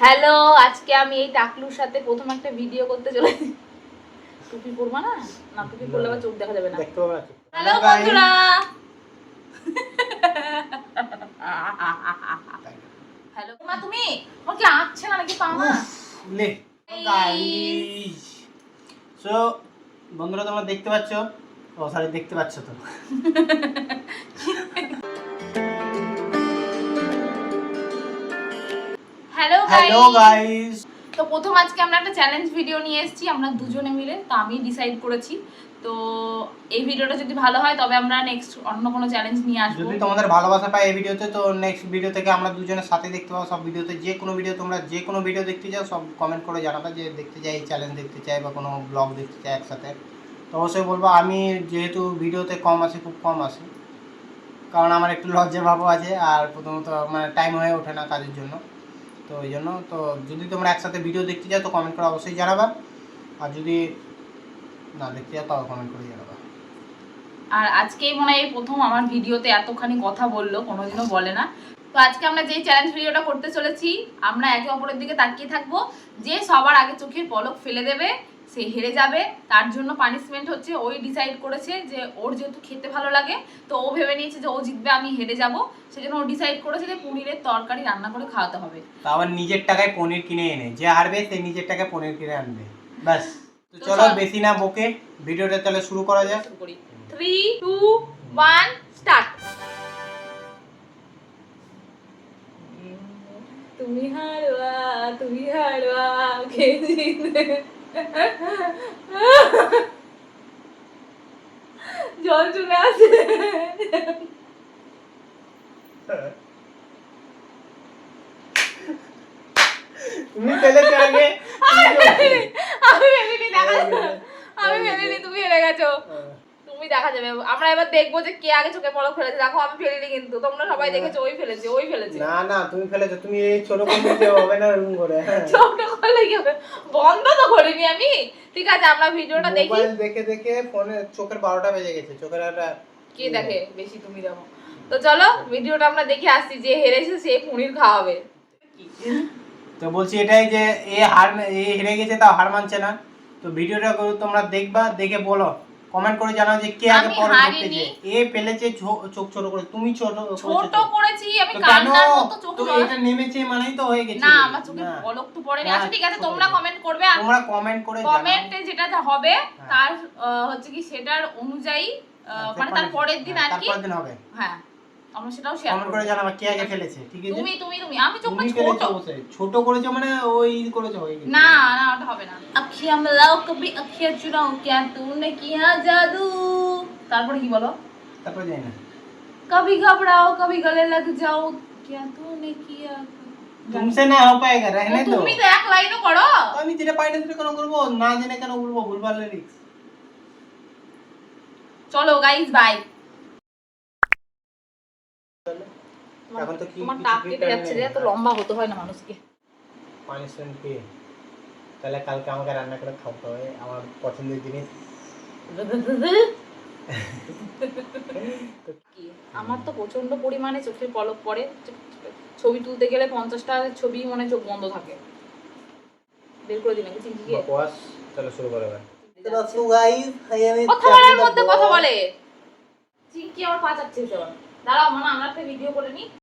Hello আজকে আমি এই টাকলুর সাথে প্রথম একটা ভিডিও করতে চলেছি। টুপি পরবা না? না টুপি পরলে আবার চোখ দেখা যাবে না। দেখতে পাবে না হ্যালো বন্ধুরা। হ্যালো মা তুমি? আমার কি আঁকছে না নাকি পা না লে. গাইস সো বন্ধুরা তোমরা দেখতে পাচ্ছ? ও সরি দেখতে পাচ্ছ তো। হ্যালো হ্যালো গাইস তো প্রথম আজকে আমরা একটা চ্যালেঞ্জ ভিডিও নিয়ে এসেছি আমরা দুজনে মিলে তো আমি ডিসাইড করেছি। তো এই ভিডিওটা যদি ভালো হয় তবে আমরা নেক্সট অন্য কোনো চ্যালেঞ্জ নিয়ে আসব। যদি তোমাদের ভালোবাসা পায় এই ভিডিওতে তো নেক্সট ভিডিও থেকে আমরা দুজনের সাথে দেখতে পাবো। সব ভিডিওতে যে কোনো ভিডিও তোমরা যে কোনো ভিডিও দেখতে চাও সব কমেন্ট করে জানাবে যে দেখতে চাই এই চ্যালেঞ্জ দেখতে চাই বা কোনো ব্লগ দেখতে চাই একসাথে। তো অবশ্যই বলব আমি যেহেতু ভিডিওতে কম আসে খুব কম আসে কারণ আমার একটু লজ্জা ভাবও আছে আর প্রথমত মানে টাইম হয়ে ওঠে না কাজের জন্য। তো ওই জন্য, তো যদি তোমরা একসাথে ভিডিও দেখতে যাও, তো কমেন্ট করে অবশ্যই জানাবা। আর যদি না দেখতে যাও, তাও কমেন্ট করে জানাবা। আর আজকেই মনে হয় এই প্রথম আমার ভিডিওতে এতখানি কথা বলল, কোনোদিনও বলে না। তো আজকে আমরা যে চ্যালেঞ্জ ভিডিওটা করতে চলেছি, আমরা একে অপরের দিকে তাকিয়ে থাকব। যে সবার আগে চোখের পলক ফেলে দেবে সে হেরে যাবে। তার জন্য পানিশমেন্ট হচ্ছে ওই ডিসাইড করেছে যে ওর যেহেতু খেতে ভালো লাগে তো ও ভেবে নিয়েছে যে ও জিতবে আমি হেরে যাব। সেজন্য ও ডিসাইড করেছে যে পনিরের তরকারি রান্না করে খাওয়াতে হবে। তো আবার নিজের টাকায় পনির কিনে এনে যে হারবে সে নিজের টাকায় পনির কিনে আনবে। ব্যাস। তো চলো বেশি না বকে ভিডিওটা তাহলে শুরু করা যাক। শুরু করি। থ্রি টু ওয়ান স্টার্ট তুমি হারবা তুমি হারবা কে জিতবে? জল চলে আসে। তুমি আগে? আমি আমি ফেলিনি দেখা আমি ফেলিনি তুমি হেরে গেছো। তুমি দেখা যাবে। আমরা এবার দেখব যে কে আগে চোখে পলক ফেলেছে। দেখো আমি ফেলিনি কিন্তু। তোমরা সবাই দেখেছ ওই ফেলেছে ওই ফেলেছে। না না তুমি ফেলেছো। তুমি এই ছোট করে দিতে হবে না এরকম করে। হ্যাঁ। ছোট করলে লাগে বন্ধ তো করিনি আমি। ঠিক আছে আমরা ভিডিওটা দেখি। মোবাইল দেখে দেখে ফোনে চোখের বারোটা বেজে গেছে চোখের আর কি দেখে? বেশি তুমি দেখো। তো চলো ভিডিওটা আমরা দেখে আসছি যে হেরেছে সে পনির খাওয়াবে। তো বলছি এটাই যে এ হার এ হেরে গেছে তাও হার মানছে না। তো ভিডিওটা তোমরা দেখবা দেখে বলো। কমেন্ট করে জানাও যে কে আগে পরে হারিনি। এ পেলেছে চোখ ছোট করে তুমি ছোট ছোট করেছি আমি কান্নার মতো চোখ তো এটা নেমেছে মানেই তো হয়ে গেছে। না আমার চোখে পলক তো পড়ে না, আচ্ছা ঠিক আছে তোমরা কমেন্ট করবে আর তোমরা কমেন্ট করে জানাও। কমেন্টে যেটা হবে হ্যাঁ। তার হচ্ছে কি সেটার অনুযায়ী হ্যাঁ, মানে তার পরের দিন হ্যাঁ, আর কি তারপরের দিন হবে। হ্যাঁ। আমরা সেটাও শেয়ার কমেন্ট করে জানাবা কে আগে ফেলেছে ঠিক আছে? তুমি তুমি তুমি। আমি ছোট ছোট করেছ মানে ওই করেছ হয়ে গেছে না না ওটা হবে না। কবি কে জাদু? তারপর কি বলো? তারপর যাই না। কবি কবি গলে লাগ যাও। কে তুমসে না হো পায়েগা রহনে হ্যাঁ তো? তুমি তো এক লাইনও করো। আমি যেটা পাই না সেটা কেন করব? না জেনে কেন বলব? লিরিক্স চলো গাইস বাই এখন তো কি তোমার টাক কেটে যাচ্ছে রে এত লম্বা হতে হয় না মানুষকে। পানিশমেন্ট পেয়ে তাহলে কালকে আমাকে রান্না করে খাওয়াতে হবে আমার পছন্দের জিনিস। আমার তো প্রচণ্ড পরিমাণে চোখের পলক পড়ে। ছবি তুলতে গেলে পঞ্চাশ পঞ্চাশটা ছবি মনে চোখ বন্ধ থাকে। বের করে দিন নাকি চিনকি বকওয়াস চলো শুরু করো এবার। কথা বলার মধ্যে কথা বলে। চিনকি আমার পা চাচ্ছে দাঁড়াও মানে আমরা একটা ভিডিও করে নি